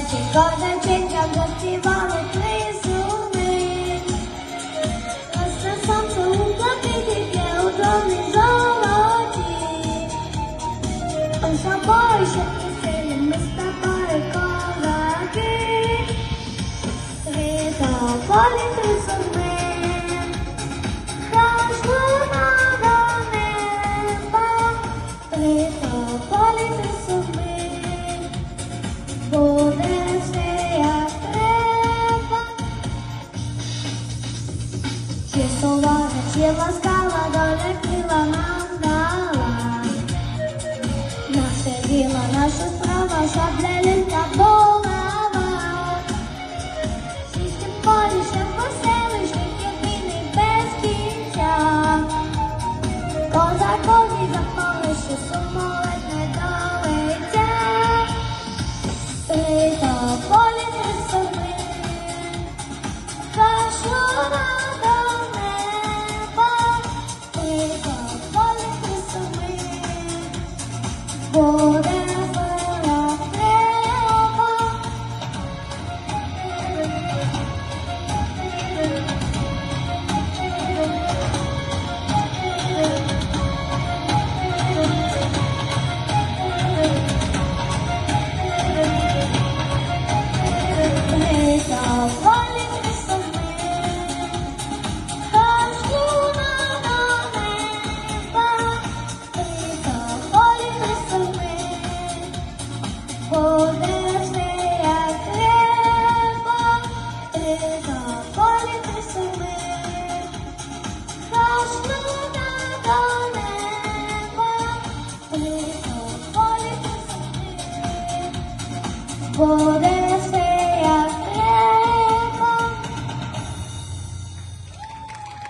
that you got that change and that you want to please your name. Cause there's something that we did get Чи солона, чи ласкава доля крила нам 我的 poder.